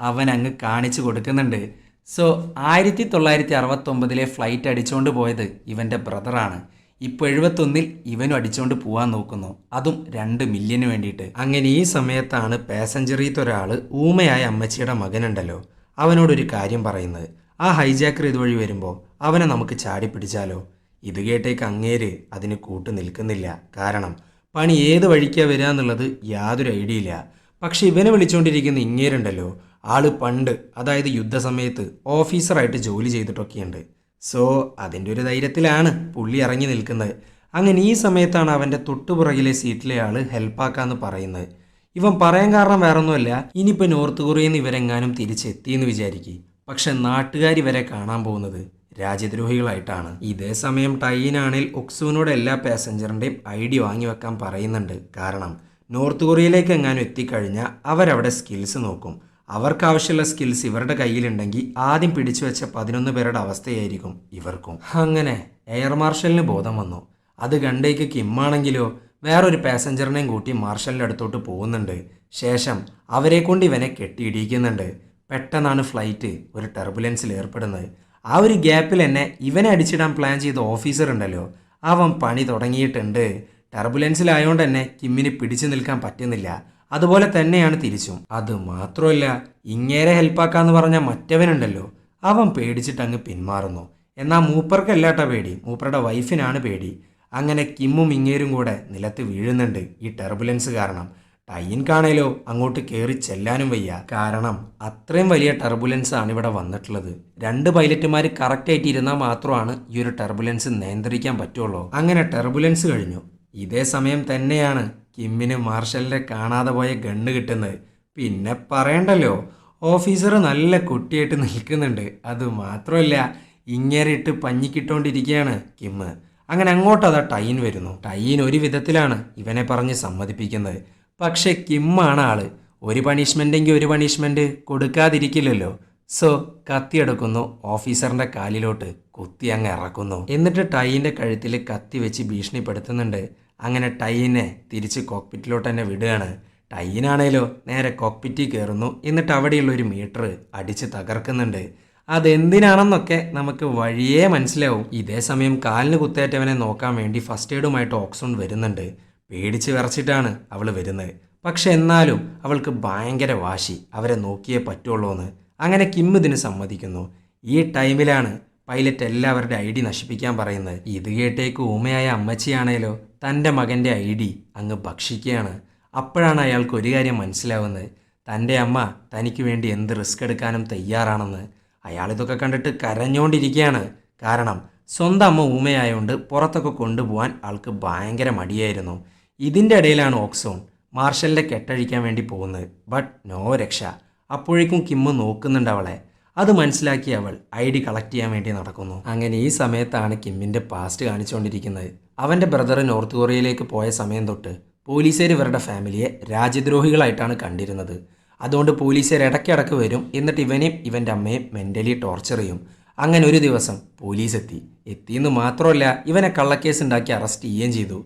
അവൻ അങ്ങ് കാണിച്ചു കൊടുക്കുന്നുണ്ട്. സോ ആയിരത്തി തൊള്ളായിരത്തി അറുപത്തൊമ്പതിലെ ഫ്ലൈറ്റ് അടിച്ചുകൊണ്ട് പോയത് ഇവന്റെ ബ്രദറാണ് ഇപ്പോൾ എഴുപത്തൊന്നിൽ ഇവനും അടിച്ചുകൊണ്ട് പോകാൻ നോക്കുന്നു. അതും രണ്ട് മില്യന് വേണ്ടിയിട്ട്. അങ്ങനെ ഈ സമയത്താണ് പാസഞ്ചറിയത്ത് ഒരാൾ ഊമയായ അമ്മച്ചിയുടെ മകനുണ്ടല്ലോ. അവനോടൊരു കാര്യം പറയുന്നത്. ആ ഹൈജാക്കർ ഇതുവഴി വരുമ്പോൾ അവനെ നമുക്ക് ചാടി പിടിച്ചാലോ? ഇത് കേട്ടേക്ക് അങ്ങേര് അതിന് കൂട്ടു നിൽക്കുന്നില്ല. കാരണം പണി ഏത് വഴിക്കാ വരിക എന്നുള്ളത് യാതൊരു ഐഡിയ ഇല്ല പക്ഷെ ഇവനെ വിളിച്ചുകൊണ്ടിരിക്കുന്ന ഇങ്ങേരുണ്ടല്ലോ. ആൾ പണ്ട് അതായത് യുദ്ധസമയത്ത് ഓഫീസറായിട്ട് ജോലി ചെയ്തിട്ടൊക്കെയുണ്ട്. സോ അതിന്റെ ഒരു ധൈര്യത്തിലാണ് പുള്ളി ഇറങ്ങി നിൽക്കുന്നത്. അങ്ങനെ ഈ സമയത്താണ് അവന്റെ തൊട്ടുപുറകിലെ സീറ്റിലെ ആൾ ഹെൽപ്പാക്കാന്ന് പറയുന്നത്. ഇവൻ പറയാൻ കാരണം വേറൊന്നുമല്ല ഇനിയിപ്പോൾ നോർത്ത് കൊറിയയിൽ നിന്ന് ഇവരെങ്ങാനും തിരിച്ചെത്തിയെന്ന് വിചാരിക്കും. പക്ഷെ നാട്ടുകാർ ഇവരെ കാണാൻ പോകുന്നത് രാജ്യദ്രോഹികളായിട്ടാണ്. ഇതേ സമയം ടൈനാണിൽ ഒക്സുവിനോട് എല്ലാ പാസഞ്ചറിന്റെയും ഐ ഡി വാങ്ങി വെക്കാൻ പറയുന്നുണ്ട്. കാരണം നോർത്ത് കൊറിയയിലേക്ക് എങ്ങാനും എത്തിക്കഴിഞ്ഞാൽ അവരവിടെ സ്കിൽസ് നോക്കും. അവർക്ക് ആവശ്യമുള്ള സ്കിൽസ് ഇവരുടെ കയ്യിലുണ്ടെങ്കിൽ ആദ്യം പിടിച്ചു വെച്ച പതിനൊന്ന് പേരുടെ അവസ്ഥയായിരിക്കും ഇവർക്കും. അങ്ങനെ എയർ മാർഷലിന് ബോധം വന്നു. അത് കണ്ടേക്ക് കിമ്മാണെങ്കിലോ വേറൊരു പാസഞ്ചറിനെയും കൂട്ടി മാർഷലിന്റെ അടുത്തോട്ട് പോകുന്നുണ്ട്. ശേഷം അവരെ കൊണ്ട് ഇവനെ കെട്ടിയിടിക്കുന്നുണ്ട്. പെട്ടെന്നാണ് ഫ്ലൈറ്റ് ഒരു ടെർബുലൻസിൽ ഏർപ്പെടുന്നത്. ആ ഒരു ഗ്യാപ്പിൽ തന്നെ ഇവനെ അടിച്ചിടാൻ പ്ലാൻ ചെയ്ത ഓഫീസർ ഉണ്ടല്ലോ. അവൻ പണി തുടങ്ങിയിട്ടുണ്ട്. ടർബുലൻസിലായതുകൊണ്ട് തന്നെ കിമ്മിന് പിടിച്ചു നിൽക്കാൻ പറ്റുന്നില്ല. അതുപോലെ തന്നെയാണ് തിരിച്ചും. അത് മാത്രമല്ല ഇങ്ങേരെ ഹെൽപ്പാക്കാന്ന് പറഞ്ഞ മറ്റവനുണ്ടല്ലോ അവൻ പേടിച്ചിട്ട് അങ്ങ് പിന്മാറുന്നു. എന്നാൽ മൂപ്പർക്കല്ലാട്ട പേടി മൂപ്പറുടെ വൈഫിനാണ് പേടി. അങ്ങനെ കിമ്മും ഇങ്ങേരും കൂടെ നിലത്ത് വീഴുന്നുണ്ട് ഈ ടെർബുലൻസ് കാരണം. ടൈൻ കാണേലോ അങ്ങോട്ട് കയറി ചെല്ലാനും വയ്യ. കാരണം അത്രയും വലിയ ടെർബുലൻസ് ആണ് ഇവിടെ വന്നിട്ടുള്ളത്. രണ്ട് പൈലറ്റുമാർ കറക്റ്റായിട്ട് ഇരുന്നാൽ മാത്രമാണ് ഈ ഒരു ടെർബുലൻസ് നിയന്ത്രിക്കാൻ പറ്റുള്ളൂ. അങ്ങനെ ടെർബുലൻസ് കഴിഞ്ഞു. ഇതേ സമയം തന്നെയാണ് കിമ്മിന് മാർഷലിനെ കാണാതെ പോയ ഗണ്ണ് കിട്ടുന്നത്. പിന്നെ പറയണ്ടല്ലോ ഓഫീസർ നല്ല കുട്ടിയായിട്ട് നിൽക്കുന്നുണ്ട്. അത് മാത്രമല്ല ഇങ്ങേറിട്ട് പഞ്ഞിക്കിട്ടോണ്ടിരിക്കുകയാണ് കിമ്മ്. അങ്ങനെ അങ്ങോട്ട് അതാ ടൈൻ വരുന്നു. ടൈൻ ഒരു വിധത്തിലാണ് ഇവനെ പറഞ്ഞ് സമ്മതിപ്പിക്കുന്നത്. പക്ഷെ കിമ്മാണ് ആൾ. ഒരു പണിഷ്മെന്റെങ്കിൽ ഒരു പണിഷ്മെന്റ് കൊടുക്കാതിരിക്കില്ലല്ലോ. സോ കത്തിയെടുക്കുന്നു ഓഫീസറിന്റെ കാലിലോട്ട്. കുത്തി അങ്ങ് ഇറക്കുന്നു. എന്നിട്ട് ടൈന്റെ കഴുത്തിൽ കത്തി വെച്ച് ഭീഷണിപ്പെടുത്തുന്നുണ്ട്. അങ്ങനെ ടൈനെ തിരിച്ച് കോക്പിറ്റിലോട്ട് തന്നെ വിടുകയാണ്. ടൈനാണേലോ നേരെ കോക്പിറ്റിൽ കയറുന്നു എന്നിട്ട് അവിടെയുള്ള ഒരു മീറ്റർ അടിച്ച് തകർക്കുന്നുണ്ട്. അതെന്തിനാണെന്നൊക്കെ നമുക്ക് വഴിയേ മനസ്സിലാവും. ഇതേ സമയം കാലിന് കുത്തേറ്റവനെ നോക്കാൻ വേണ്ടി ഫസ്റ്റ് എയ്ഡുമായിട്ട് ഓക്സോൺ വരുന്നുണ്ട്. പേടിച്ച് വിറച്ചിട്ടാണ് അവൾ വരുന്നത്. പക്ഷെ എന്നാലും അവൾക്ക് ഭയങ്കര വാശി. അവരെ നോക്കിയേ പറ്റുള്ളൂ എന്ന് അങ്ങനെ കിം ഇതിന് സമ്മതിക്കുന്നു. ഈ ടൈമിലാണ് പൈലറ്റ് എല്ലാവരുടെ ഐ ഡി നശിപ്പിക്കാൻ പറയുന്നത്. ഇത് കേട്ടേക്ക് ഊമയായ അമ്മച്ചിയാണേലോ? തന്റെ മകന്റെ ഐ ഡി അങ്ങ് ഭക്ഷിക്കുകയാണ്. അപ്പോഴാണ് അയാൾക്ക് ഒരു കാര്യം മനസ്സിലാവുന്നത്. തന്റെ അമ്മ തനിക്ക് വേണ്ടി എന്ത് റിസ്ക് എടുക്കാനും തയ്യാറാണെന്ന് അയാൾ ഇതൊക്കെ കണ്ടിട്ട് കരഞ്ഞുകൊണ്ടിരിക്കുകയാണ്. കാരണം സ്വന്തം അമ്മ ഊമയായതുകൊണ്ട് പുറത്തൊക്കെ കൊണ്ടുപോകാൻ ആൾക്ക് ഭയങ്കര മടിയായിരുന്നു. ഇതിന്റെ ഇടയിലാണ് ഓക്സോൺ മാർഷലിന്റെ കെട്ടഴിക്കാൻ വേണ്ടി പോകുന്നത്. ബട്ട് നോ രക്ഷ. അപ്പോഴേക്കും കിമ്മ് നോക്കുന്നുണ്ട് അവളെ. അത് മനസ്സിലാക്കി അവൾ ഐ ഡി കളക്ട് ചെയ്യാൻ വേണ്ടി നടക്കുന്നു. അങ്ങനെ ഈ സമയത്താണ് കിമ്മിന്റെ പാസ്റ്റ് കാണിച്ചുകൊണ്ടിരിക്കുന്നത്. അവന്റെ ബ്രദർ നോർത്ത് കൊറിയയിലേക്ക് പോയ സമയം തൊട്ട് പോലീസുകാർ ഇവരുടെ ഫാമിലിയെ രാജ്യദ്രോഹികളായിട്ടാണ് കണ്ടിരുന്നത്. അതുകൊണ്ട് പോലീസുകാർ ഇടയ്ക്കിടയ്ക്ക് വരും. എന്നിട്ട് ഇവനെയും ഇവന്റെ അമ്മയും മെന്റലി ടോർച്ചർ ചെയ്യും. അങ്ങനെ ഒരു ദിവസം പോലീസ് എത്തി എത്തിയെന്ന് മാത്രമല്ല ഇവനെ കള്ളക്കേസ് ഉണ്ടാക്കി അറസ്റ്റ് ചെയ്യുകയും ചെയ്തു.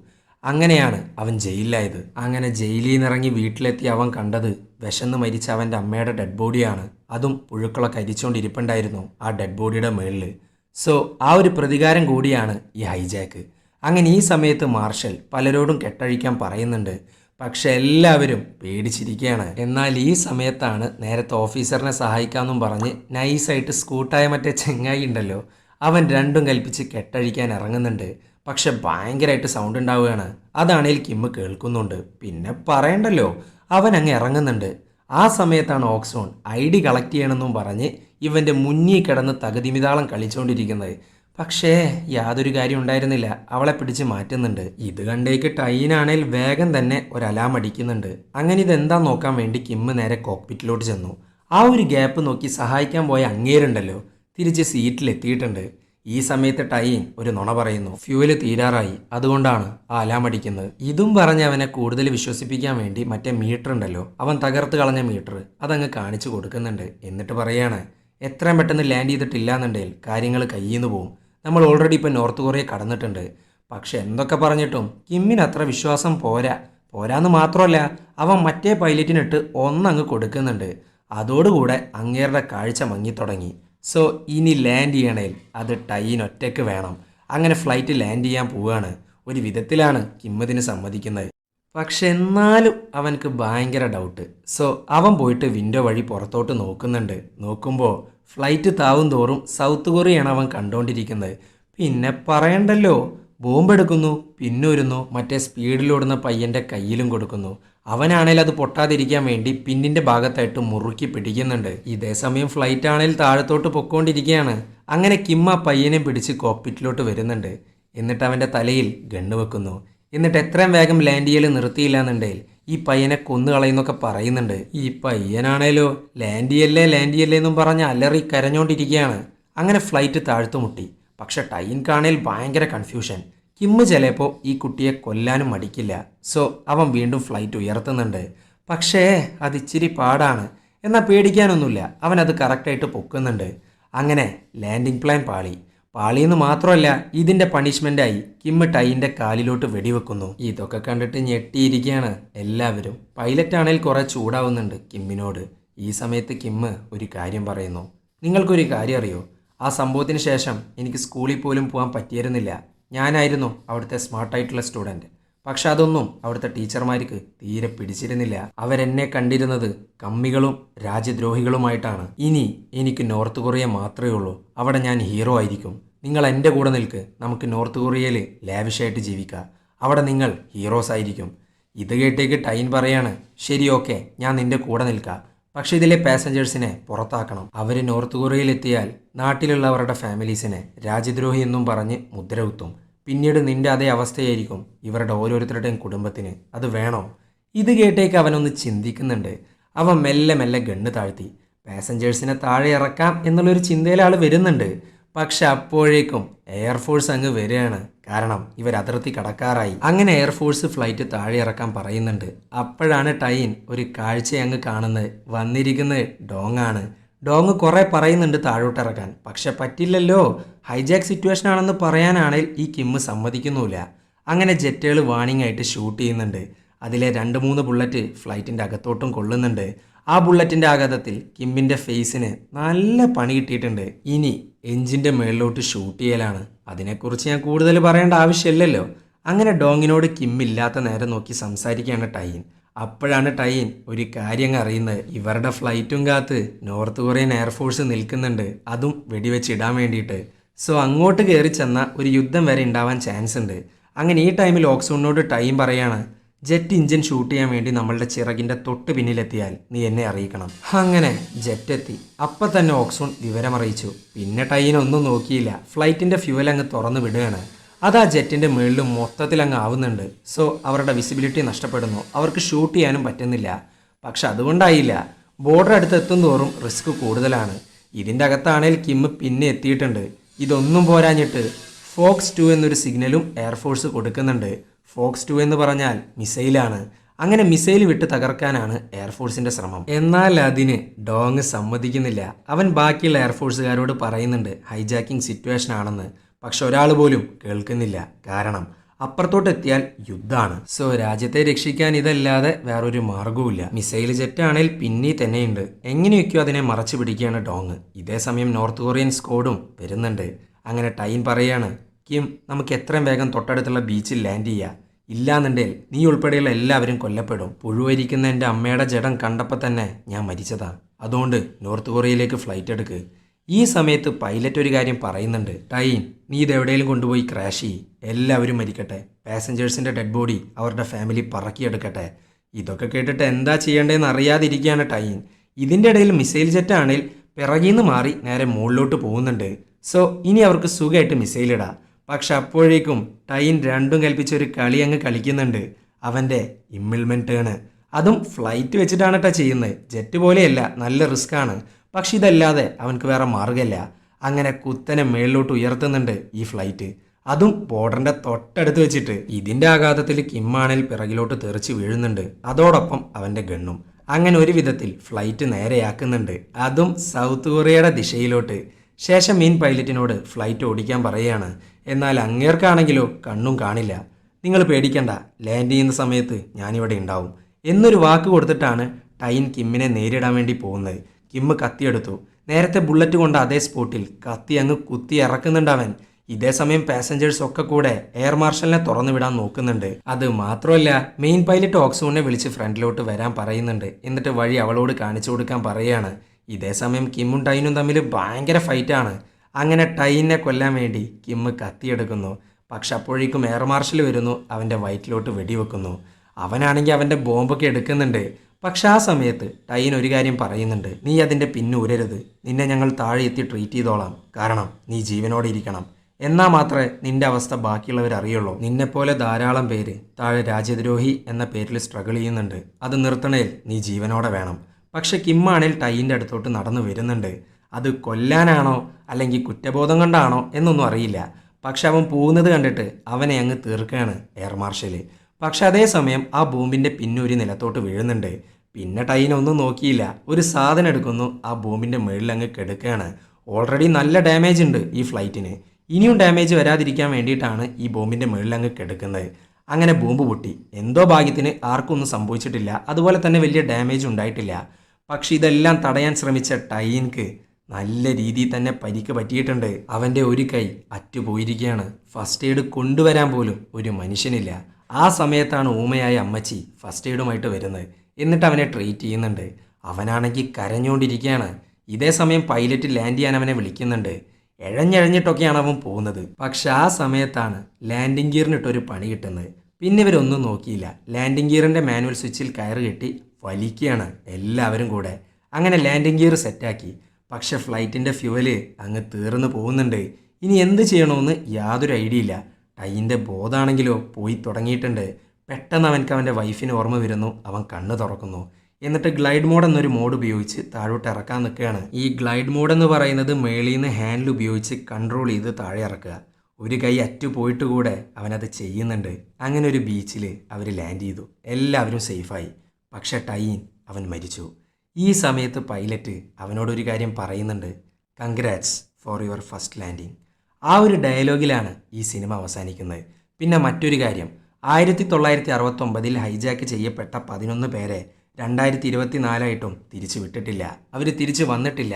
അങ്ങനെയാണ് അവൻ ജയിലിലായത്. അങ്ങനെ ജയിലിൽ നിന്നിറങ്ങി വീട്ടിലെത്തി അവൻ കണ്ടത് വിശന്ന് മരിച്ച അവന്റെ അമ്മയുടെ ഡെഡ് ബോഡിയാണ് അതും പുഴുക്കളൊക്കെ അരിച്ചുകൊണ്ടിരിപ്പുണ്ടായിരുന്നു ആ ഡെഡ് ബോഡിയുടെ മേളിൽ സോ ആ ഒരു പ്രതികാരം കൂടിയാണ് ഈ ഹൈജാക്ക് അങ്ങനെ ഈ സമയത്ത് മാർഷൽ പലരോടും കെട്ടഴിക്കാൻ പറയുന്നുണ്ട്. പക്ഷെ എല്ലാവരും പേടിച്ചിരിക്കുകയാണ്. എന്നാൽ ഈ സമയത്താണ് നേരത്തെ ഓഫീസറിനെ സഹായിക്കാമെന്നും പറഞ്ഞ് നൈസായിട്ട് സ്കൂട്ടായ മറ്റേ ചെങ്ങായി ഉണ്ടല്ലോ അവൻ രണ്ടും കൽപ്പിച്ച് കെട്ടഴിക്കാൻ ഇറങ്ങുന്നുണ്ട്. പക്ഷെ ഭയങ്കരമായിട്ട് സൗണ്ട് ഉണ്ടാവുകയാണ്. അതാണേൽ കിമ്മ് കേൾക്കുന്നുണ്ട്. പിന്നെ പറയണ്ടല്ലോ അവൻ അങ്ങ് ഇറങ്ങുന്നുണ്ട്. ആ സമയത്താണ് ഓക്സോൺ ഐ ഡി കളക്ട് ചെയ്യണമെന്നും പറഞ്ഞ് ഇവന്റെ മുന്നിൽ കിടന്ന് തകതിമിതാളം കളിച്ചുകൊണ്ടിരിക്കുന്നത് പക്ഷേ യാതൊരു കാര്യം ഉണ്ടായിരുന്നില്ല. അവളെ പിടിച്ച് മാറ്റുന്നുണ്ട്. ഇത് കണ്ടേക്ക് ടൈനാണേൽ വേഗം തന്നെ ഒരു അലാം അടിക്കുന്നുണ്ട്. അങ്ങനെ ഇതെന്താ നോക്കാൻ വേണ്ടി കിമ്മ് നേരെ കോക്പിറ്റിലോട്ട് ചെന്നു. ആ ഒരു ഗ്യാപ്പ് നോക്കി സഹായിക്കാൻ പോയ അങ്ങേരുണ്ടല്ലോ. തിരിച്ച് സീറ്റിലെത്തിയിട്ടുണ്ട്. ഈ സമയത്ത് ടൈൻ ഒരു നുണ പറയുന്നു. ഫ്യൂവൽ തീരാറായി. അതുകൊണ്ടാണ് ആ അലാം അടിക്കുന്നത്. ഇതും പറഞ്ഞ് അവനെ കൂടുതൽ വിശ്വസിപ്പിക്കാൻ വേണ്ടി മറ്റേ മീറ്റർ ഉണ്ടല്ലോ. അവൻ തകർത്ത് കളഞ്ഞ മീറ്റർ. അതങ്ങ് കാണിച്ചു കൊടുക്കുന്നുണ്ട്. എന്നിട്ട് പറയാണ് എത്രയും പെട്ടെന്ന് ലാൻഡ് ചെയ്തിട്ടില്ല എന്നുണ്ടെങ്കിൽ കാര്യങ്ങൾ കയ്യിൽ നിന്ന് പോകും നമ്മൾ ഓൾറെഡി ഇപ്പോൾ നോർത്ത് കൊറിയ കടന്നിട്ടുണ്ട്. പക്ഷെ എന്തൊക്കെ പറഞ്ഞിട്ടും കിമ്മിന് അത്ര വിശ്വാസം പോരാ. പോരാന്ന് മാത്രമല്ല അവൻ മറ്റേ പൈലറ്റിനിട്ട് ഒന്നങ്ങ് കൊടുക്കുന്നുണ്ട്. അതോടുകൂടെ അങ്ങേരുടെ കാഴ്ച മങ്ങിത്തുടങ്ങി സോ ഇനി ലാൻഡ് ചെയ്യണേൽ അത് ടൈൻ ഒറ്റയ്ക്ക് വേണം. അങ്ങനെ ഫ്ലൈറ്റ് ലാൻഡ് ചെയ്യാൻ പോവുകയാണ് ഒരു വിധത്തിലാണ് കിമ്മതിന് സമ്മതിക്കുന്നത്. പക്ഷെ എന്നാലും അവനക്ക് ഭയങ്കര ഡൗട്ട് സോ അവൻ പോയിട്ട് വിൻഡോ വഴി പുറത്തോട്ട് നോക്കുന്നുണ്ട്. നോക്കുമ്പോൾ ഫ്ലൈറ്റ് താവും തോറും സൗത്ത് കൊറിയയാണ് അവൻ കണ്ടുകൊണ്ടിരിക്കുന്നത് പിന്നെ പറയണ്ടല്ലോ ബോംബെടുക്കുന്നു പിന്നൊരുന്നു മറ്റേ സ്പീഡിലോടുന്ന പയ്യന്റെ കയ്യിലും കൊടുക്കുന്നു. അവനാണേൽ അത് പൊട്ടാതിരിക്കാൻ വേണ്ടി പിന്നിന്റെ ഭാഗത്തായിട്ട് മുറുക്കി പിടിക്കുന്നുണ്ട്. ഇതേ സമയം ഫ്ലൈറ്റ് ആണേൽ താഴത്തോട്ട് പൊക്കോണ്ടിരിക്കുകയാണ്. അങ്ങനെ കിമ്മ പയ്യനെ പിടിച്ച് കോക്പിറ്റിലോട്ട് വരുന്നുണ്ട്. എന്നിട്ട് അവന്റെ തലയിൽ ഗണ്ണ് വെക്കുന്നു. എന്നിട്ട് എത്രയും വേഗം ലാൻഡ് ചെയ്യൽ നിർത്തിയില്ല എന്നുണ്ടെങ്കിൽ ഈ പയ്യനെ കൊന്നുകളയെന്നൊക്കെ പറയുന്നുണ്ട്. ഈ പയ്യനാണേലോ ലാൻഡ് ചെയ്യല്ലേ ലാൻഡ് ചെയ്യല്ലേ എന്നും പറഞ്ഞ് അലറി കരഞ്ഞോണ്ടിരിക്കുകയാണ്. അങ്ങനെ ഫ്ലൈറ്റ് താഴ്ത്തുമുട്ടി പക്ഷെ ടൈൻ കാണേൽ ഭയങ്കര കൺഫ്യൂഷൻ കിമ്മ് ചിലപ്പോൾ ഈ കുട്ടിയെ കൊല്ലാനും മടിക്കില്ല. സോ അവൻ വീണ്ടും ഫ്ലൈറ്റ് ഉയർത്തുന്നുണ്ട്. പക്ഷേ അത് ഇച്ചിരി പാടാണ്. എന്നാൽ പേടിക്കാനൊന്നുമില്ല. അവൻ അത് കറക്റ്റായിട്ട് പൊക്കുന്നുണ്ട്. അങ്ങനെ ലാൻഡിംഗ് പ്ലാൻ പാളി. പാളിയെന്ന് മാത്രമല്ല ഇതിന്റെ പണിഷ്മെന്റായി കിമ്മ് ടൈന്റെ കാലിലോട്ട് വെടിവെക്കുന്നു. ഇതൊക്കെ കണ്ടിട്ട് ഞെട്ടിയിരിക്കുകയാണ് എല്ലാവരും. പൈലറ്റ് ആണെങ്കിൽ കുറെ ചൂടാവുന്നുണ്ട് കിമ്മിനോട്. ഈ സമയത്ത് കിമ്മ് ഒരു കാര്യം പറയുന്നു. നിങ്ങൾക്കൊരു കാര്യം അറിയോ? ആ സംഭവത്തിന് ശേഷം എനിക്ക് സ്കൂളിൽ പോലും പോകാൻ പറ്റിയിരുന്നില്ല. ഞാനായിരുന്നു അവിടുത്തെ സ്മാർട്ടായിട്ടുള്ള സ്റ്റുഡന്റ് പക്ഷെ അതൊന്നും അവിടുത്തെ ടീച്ചർമാർക്ക് തീരെ പിടിച്ചിരുന്നില്ല. അവരെന്നെ കണ്ടിരുന്നത് കമ്മികളും രാജ്യദ്രോഹികളുമായിട്ടാണ്. ഇനി എനിക്ക് നോർത്ത് കൊറിയ മാത്രമേ ഉള്ളൂ. അവിടെ ഞാൻ ഹീറോ ആയിരിക്കും. നിങ്ങൾ എന്റെ കൂടെ നിൽക്ക്. നമുക്ക് നോർത്ത് കൊറിയയിൽ ലാവിഷായിട്ട് ജീവിക്കാം. അവിടെ നിങ്ങൾ ഹീറോസ് ആയിരിക്കും. ഇത് കേട്ടേക്ക് ടൈൻ പറയാണ് ശരി ഓക്കെ ഞാൻ നിന്റെ കൂടെ നിൽക്കാം. പക്ഷെ ഇതിലെ പാസഞ്ചേഴ്സിനെ പുറത്താക്കണം. അവർ നോർത്ത് കൊറിയയിലെത്തിയാൽ നാട്ടിലുള്ളവരുടെ ഫാമിലീസിനെ രാജ്യദ്രോഹി എന്നും പറഞ്ഞ് മുദ്ര കുത്തും പിന്നീട് നിന്റെ അതേ അവസ്ഥയായിരിക്കും ഇവരുടെ ഓരോരുത്തരുടെയും കുടുംബത്തിന്. അത് വേണോ? ഇത് കേട്ടേക്ക് അവനൊന്ന് ചിന്തിക്കുന്നുണ്ട്. അവൻ മെല്ലെ മെല്ലെ ഗണ്ണ് താഴ്ത്തി. പാസഞ്ചേഴ്സിനെ താഴെ ഇറക്കാം എന്നുള്ളൊരു ചിന്തയിൽ ആൾ വരുന്നുണ്ട്. പക്ഷെ അപ്പോഴേക്കും എയർഫോഴ്സ് അങ്ങ് വരികയാണ്. കാരണം ഇവർ അതിർത്തി കടക്കാറായി. അങ്ങനെ എയർഫോഴ്സ് ഫ്ലൈറ്റ് താഴെ ഇറക്കാൻ പറയുന്നുണ്ട്. അപ്പോഴാണ് ടൈൻ ഒരു കാഴ്ച അങ്ങ് കാണുന്നത്. വന്നിരിക്കുന്നത് ഡോങ്ങാണ്. ഡോങ് കുറേ പറയുന്നുണ്ട് താഴോട്ടിറക്കാൻ. പക്ഷെ പറ്റില്ലല്ലോ. ഹൈജാക്ക് സിറ്റുവേഷൻ ആണെന്ന് പറയാനാണെങ്കിൽ ഈ കിമ്മ് സമ്മതിക്കുന്നുമില്ല. അങ്ങനെ ജെറ്റുകൾ വാണിംഗ് ആയിട്ട് ഷൂട്ട് ചെയ്യുന്നുണ്ട്. അതിലെ രണ്ട് മൂന്ന് ബുള്ളറ്റ് ഫ്ലൈറ്റിന്റെ അകത്തോട്ടും കൊള്ളുന്നുണ്ട്. ആ ബുള്ളറ്റിന്റെ ആഘാതത്തിൽ കിമ്മിന്റെ ഫേസിന് നല്ല പണി കിട്ടിയിട്ടുണ്ട്. ഇനി എഞ്ചിന്റെ മേളിലോട്ട് ഷൂട്ട് ചെയ്യലാണ്. അതിനെക്കുറിച്ച് ഞാൻ കൂടുതൽ പറയേണ്ട ആവശ്യമില്ലല്ലോ. അങ്ങനെ ഡോങ്ങിനോട് കിമ്മില്ലാത്ത നേരം നോക്കി സംസാരിക്കുകയാണ് ടൈൻ. അപ്പോഴാണ് ടൈൻ ഒരു കാര്യം അറിയുന്നത്. ഇവരുടെ ഫ്ലൈറ്റും കാത്ത് നോർത്ത് കൊറിയൻ എയർഫോഴ്സ് നിൽക്കുന്നുണ്ട്. അതും വെടിവെച്ചിടാൻ വേണ്ടിയിട്ട്. സോ അങ്ങോട്ട് കയറി ചെന്ന ഒരു യുദ്ധം വരെ ഉണ്ടാവാൻ ചാൻസ് ഉണ്ട്. അങ്ങനെ ഈ ടൈമിൽ ഓക്സോണിനോട് ടൈം പറയാണ് ജെറ്റ് ഇഞ്ചിൻ ഷൂട്ട് ചെയ്യാൻ വേണ്ടി നമ്മളുടെ ചിറകിന്റെ തൊട്ട് പിന്നിലെത്തിയാൽ നീ എന്നെ അറിയിക്കണം. അങ്ങനെ ജെറ്റ് എത്തി. അപ്പം തന്നെ ഓക്സോൺ വിവരമറിയിച്ചു. പിന്നെ ടൈനൊന്നും നോക്കിയില്ല. ഫ്ലൈറ്റിന്റെ ഫ്യൂവൽ അങ്ങ് തുറന്നു വിടുകയാണ്. അത് ആ ജെറ്റിന്റെ മുകളിൽ മൊത്തത്തിൽ അങ്ങ് ആവുന്നുണ്ട്. സോ അവരുടെ വിസിബിലിറ്റി നഷ്ടപ്പെടുന്നു. അവർക്ക് ഷൂട്ട് ചെയ്യാനും പറ്റുന്നില്ല. പക്ഷെ അതുകൊണ്ടായില്ല. ബോർഡർ അടുത്ത് എത്തും തോറും റിസ്ക് കൂടുതലാണ്. ഇതിന്റെ അകത്താണേൽ കിം പിന്നെ എത്തിയിട്ടുണ്ട്. ഇതൊന്നും പോരാഞ്ഞിട്ട് ഫോക്സ് ടു എന്നൊരു സിഗ്നലും എയർഫോഴ്സ് കൊടുക്കുന്നുണ്ട്. ഫോക്സ് ടു എന്ന് പറഞ്ഞാൽ മിസൈലാണ് അങ്ങനെ മിസൈൽ വിട്ട് തകർക്കാനാണ് എയർഫോഴ്സിന്റെ ശ്രമം. എന്നാൽ അതിന് ഡോങ് സമ്മതിക്കുന്നില്ല. അവൻ ബാക്കിയുള്ള എയർഫോഴ്സുകാരോട് പറയുന്നുണ്ട് ഹൈജാക്കിംഗ് സിറ്റുവേഷൻ ആണെന്ന്. പക്ഷെ ഒരാൾ പോലും കേൾക്കുന്നില്ല. കാരണം അപ്പുറത്തോട്ട് എത്തിയാൽ യുദ്ധമാണ്. സോ രാജ്യത്തെ രക്ഷിക്കാൻ ഇതല്ലാതെ വേറൊരു മാർഗവുമില്ല മിസൈൽ ജെറ്റ് ആണെങ്കിൽ പിന്നെ തന്നെയുണ്ട്. എങ്ങനെയൊക്കെയോ അതിനെ മറച്ചു പിടിക്കുകയാണ് ഡോങ് ഇതേ സമയം നോർത്ത് കൊറിയൻ സ്കോഡും വരുന്നുണ്ട്. അങ്ങനെ ടൈം പറയാണ് കിം നമുക്ക് എത്രയും വേഗം തൊട്ടടുത്തുള്ള ബീച്ചിൽ ലാൻഡ് ചെയ്യാം. ഇല്ലാന്നുണ്ടെങ്കിൽ നീ ഉൾപ്പെടെയുള്ള എല്ലാവരും കൊല്ലപ്പെടും. പുഴുവരിക്കുന്ന എന്റെ അമ്മയുടെ ജഡം കണ്ടപ്പോൾ തന്നെ ഞാൻ മരിച്ചതാ. അതുകൊണ്ട് നോർത്ത് കൊറിയയിലേക്ക് ഫ്ലൈറ്റ് എടുക്ക്. ഈ സമയത്ത് പൈലറ്റ് ഒരു കാര്യം പറയുന്നുണ്ട്. ടൈൻ നീ ഇത് എവിടെയെങ്കിലും കൊണ്ടുപോയി ക്രാഷ് ചെയ്യ്. എല്ലാവരും മരിക്കട്ടെ. പാസഞ്ചേഴ്സിന്റെ ഡെഡ് ബോഡി അവരുടെ ഫാമിലി പറക്കിയെടുക്കട്ടെ ഇതൊക്കെ കേട്ടിട്ട് എന്താ ചെയ്യേണ്ടതെന്ന് അറിയാതിരിക്കുകയാണ് ടൈൻ. ഇതിന്റെ ഇടയിൽ മിസൈൽ ജെറ്റ് പിറകിന്ന് മാറി നേരെ മുകളിലോട്ട് പോകുന്നുണ്ട്. സോ ഇനി അവർക്ക് സുഖമായിട്ട് മിസൈൽ ഇടാം. പക്ഷെ അപ്പോഴേക്കും ടൈൻ രണ്ടും കൽപ്പിച്ച ഒരു കളി അങ്ങ് കളിക്കുന്നുണ്ട്. അവന്റെ ഇമ്മിൾമെന്റേണ് അതും ഫ്ലൈറ്റ് വെച്ചിട്ടാണ് കേട്ടോ ചെയ്യുന്നത്. ജെറ്റ് പോലെയല്ല നല്ല റിസ്ക് ആണ്. പക്ഷെ ഇതല്ലാതെ അവനക്ക് വേറെ മാർഗമില്ല അങ്ങനെ കുത്തനെ മേളിലോട്ട് ഉയർത്തുന്നുണ്ട് ഈ ഫ്ലൈറ്റ് അതും ബോർഡറിന്റെ തൊട്ടടുത്ത് വെച്ചിട്ട് ഇതിന്റെ ആഘാതത്തിൽ കിമ്മാണിൽ പിറകിലോട്ട് തെറിച്ച് വീഴുന്നുണ്ട്. അതോടൊപ്പം അവന്റെ ഗണ്ണും അങ്ങനെ ഒരു വിധത്തിൽ ഫ്ലൈറ്റ് നേരെയാക്കുന്നുണ്ട്. അതും സൗത്ത് കൊറിയയുടെ ദിശയിലോട്ട്. ശേഷം മീൻ പൈലറ്റിനോട് ഫ്ലൈറ്റ് ഓടിക്കാൻ പറയുകയാണ്. എന്നാൽ അങ്ങേർക്കാണെങ്കിലോ കണ്ണും കാണില്ല. നിങ്ങൾ പേടിക്കണ്ട ലാൻഡ് ചെയ്യുന്ന സമയത്ത് ഞാനിവിടെ ഉണ്ടാവും. എന്നൊരു വാക്ക് കൊടുത്തിട്ടാണ് ടൈൻ കിമ്മിനെ നേരിടാൻ വേണ്ടി പോകുന്നത്. കിമ്മ് കത്തിയെടുത്തു. നേരത്തെ ബുള്ളറ്റ് കൊണ്ട് അതേ സ്പോട്ടിൽ കത്തി അങ്ങ് കുത്തി ഇറക്കുന്നുണ്ടവൻ. ഇതേ സമയം പാസഞ്ചേഴ്സ് ഒക്കെ കൂടെ എയർ മാർഷലിനെ തുറന്നു വിടാൻ നോക്കുന്നുണ്ട്. അത് മാത്രമല്ല മെയിൻ പൈലറ്റ് ഓക്സോണിനെ വിളിച്ച് ഫ്രണ്ടിലോട്ട് വരാൻ പറയുന്നുണ്ട്. എന്നിട്ട് വഴി അവളോട് കാണിച്ചു കൊടുക്കാൻ പറയുകയാണ്. ഇതേ സമയം കിമ്മും ടൈനും തമ്മിൽ ഭയങ്കര ഫൈറ്റാണ് അങ്ങനെ ടൈനെ കൊല്ലാൻ വേണ്ടി കിമ്മ് കത്തിയെടുക്കുന്നു. പക്ഷെ അപ്പോഴേക്കും എയർ മാർഷൽ വരുന്നു അവന്റെ വയറ്റിലോട്ട് വെടിവെക്കുന്നു. അവനാണെങ്കിൽ അവന്റെ ബോംബൊക്കെ എടുക്കുന്നുണ്ട്. പക്ഷെ ആ സമയത്ത് ടൈൻ ഒരു കാര്യം പറയുന്നുണ്ട് നീ അതിന്റെ പിന്നൂരരുത് നിന്നെ ഞങ്ങൾ താഴെ എത്തി ട്രീറ്റ് ചെയ്തോളാം. കാരണം നീ ജീവനോടെ ഇരിക്കണം. എന്നാൽ മാത്രമേ നിന്റെ അവസ്ഥ ബാക്കിയുള്ളവർ അറിയുള്ളൂ. നിന്നെപ്പോലെ ധാരാളം പേര് താഴെ രാജ്യദ്രോഹി എന്ന പേരിൽ സ്ട്രഗിൾ ചെയ്യുന്നുണ്ട്. അത് നിർത്തണേൽ നീ ജീവനോടെ വേണം. പക്ഷെ കിമ്മാണേൽ ടൈന്റെ അടുത്തോട്ട് നടന്നു വരുന്നുണ്ട്. അത് കൊല്ലാനാണോ അല്ലെങ്കിൽ കുറ്റബോധം കൊണ്ടാണോ എന്നൊന്നും അറിയില്ല. പക്ഷെ അവൻ പോകുന്നത് കണ്ടിട്ട് അവനെ അങ്ങ് തീർക്കുകയാണ് എയർ മാർഷൽ. പക്ഷെ അതേസമയം ആ ബോംബിന്റെ പിന്നൂരി നിലത്തോട്ട് വീഴുന്നുണ്ട്. പിന്നെ ടൈനൊന്നും നോക്കിയില്ല. ഒരു സാധനം എടുക്കുന്നു. ആ ബോംബിന്റെ മുകളിൽ അങ്ങ് കെടുക്കുകയാണ്. ഓൾറെഡി നല്ല ഡാമേജ് ഉണ്ട് ഈ ഫ്ലൈറ്റിന് ഇനിയും ഡാമേജ് വരാതിരിക്കാൻ വേണ്ടിയിട്ടാണ് ഈ ബോംബിന്റെ മുകളിൽ അങ്ങ് കെടുക്കുന്നത്. അങ്ങനെ ബോംബ് പൊട്ടി. എന്തോ ഭാഗ്യത്തിന് ആർക്കും ഒന്നും സംഭവിച്ചിട്ടില്ല. അതുപോലെ തന്നെ വലിയ ഡാമേജ് ഉണ്ടായിട്ടില്ല. പക്ഷെ ഇതെല്ലാം തടയാൻ ശ്രമിച്ച ടൈൻക്ക് നല്ല രീതിയിൽ തന്നെ പരിക്ക് പറ്റിയിട്ടുണ്ട്. അവന്റെ ഒരു കൈ അറ്റുപോയിരിക്കുകയാണ്. ഫസ്റ്റ് എയ്ഡ് കൊണ്ടുവരാൻ പോലും ഒരു മനുഷ്യനില്ല. ആ സമയത്താണ് ഊമയായ അമ്മച്ചി ഫസ്റ്റ് എയ്ഡുമായിട്ട് വരുന്നത്. എന്നിട്ട് അവനെ ട്രീറ്റ് ചെയ്യുന്നുണ്ട്. അവനാണെങ്കിൽ കരഞ്ഞുകൊണ്ടിരിക്കുകയാണ് ഇതേ സമയം പൈലറ്റ് ലാൻഡ് ചെയ്യാൻ അവനെ വിളിക്കുന്നുണ്ട്. എഴഞ്ഞഴഞ്ഞിട്ടൊക്കെയാണ് അവൻ പോകുന്നത്. പക്ഷെ ആ സമയത്താണ് ലാൻഡിംഗ് ഗിയറിനിട്ടൊരു പണി കിട്ടുന്നത്. പിന്നെ ഇവരൊന്നും നോക്കിയില്ല. ലാൻഡിംഗ് ഗിയറിന്റെ മാനുവൽ സ്വിച്ചിൽ കയറ് കെട്ടി വലിക്കുകയാണ് എല്ലാവരും കൂടെ. അങ്ങനെ ലാൻഡിംഗ് ഗിയർ സെറ്റാക്കി പക്ഷെ ഫ്ലൈറ്റിന്റെ ഫ്യൂവൽ അങ്ങ് തീർന്നു പോകുന്നുണ്ട്. ഇനി എന്ത് ചെയ്യണമെന്ന് യാതൊരു ഐഡിയ ഇല്ല. ടൈന്റെ ബോധാണെങ്കിലോ പോയി തുടങ്ങിയിട്ടുണ്ട്. പെട്ടെന്ന് അവൻക്ക് അവന്റെ വൈഫിന് ഓർമ്മ വരുന്നു. അവൻ കണ്ണ് തുറക്കുന്നു. എന്നിട്ട് ഗ്ലൈഡ് മോഡ് എന്നൊരു മോഡ് ഉപയോഗിച്ച് താഴോട്ട് ഇറക്കാൻ നിൽക്കുകയാണ്. ഈ ഗ്ലൈഡ് മോഡ് എന്ന് പറയുന്നത് മേളിൽ നിന്ന് ഹാൻഡിൽ ഉപയോഗിച്ച് കൺട്രോൾ ചെയ്ത് താഴെ ഇറക്കുക. ഒരു കൈ അറ്റു പോയിട്ട് കൂടെ അവനത് ചെയ്യുന്നുണ്ട്. അങ്ങനെ ഒരു ബീച്ചിൽ അവർ ലാൻഡ് ചെയ്തു. എല്ലാവരും സേഫായി. പക്ഷെ ടൈൻ അവൻ മരിച്ചു. ഈ സമയത്ത് പൈലറ്റ് അവനോടൊരു കാര്യം പറയുന്നുണ്ട്. Congrats for your first landing. ആ ഒരു ഡയലോഗിലാണ് ഈ സിനിമ അവസാനിക്കുന്നത്. പിന്നെ മറ്റൊരു കാര്യം. ആയിരത്തി തൊള്ളായിരത്തി അറുപത്തൊമ്പതിൽ ഹൈജാക്ക് ചെയ്യപ്പെട്ട പതിനൊന്ന് പേരെ രണ്ടായിരത്തി ഇരുപത്തിനാലായിട്ടും തിരിച്ചു വിട്ടിട്ടില്ല. അവർ തിരിച്ചു വന്നിട്ടില്ല.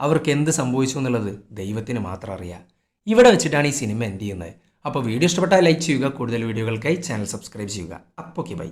അവർക്ക് എന്ത് സംഭവിച്ചു എന്നുള്ളത് ദൈവത്തിന് മാത്രം അറിയാം. ഇവിടെ വെച്ചിട്ടാണ് ഈ സിനിമ എന്ത് ചെയ്യുന്നത്. അപ്പോൾ വീഡിയോ ഇഷ്ടപ്പെട്ടാൽ ലൈക്ക് ചെയ്യുക. കൂടുതൽ വീഡിയോകൾക്കായി ചാനൽ സബ്സ്ക്രൈബ് ചെയ്യുക. അപ്പോൾ ബൈ.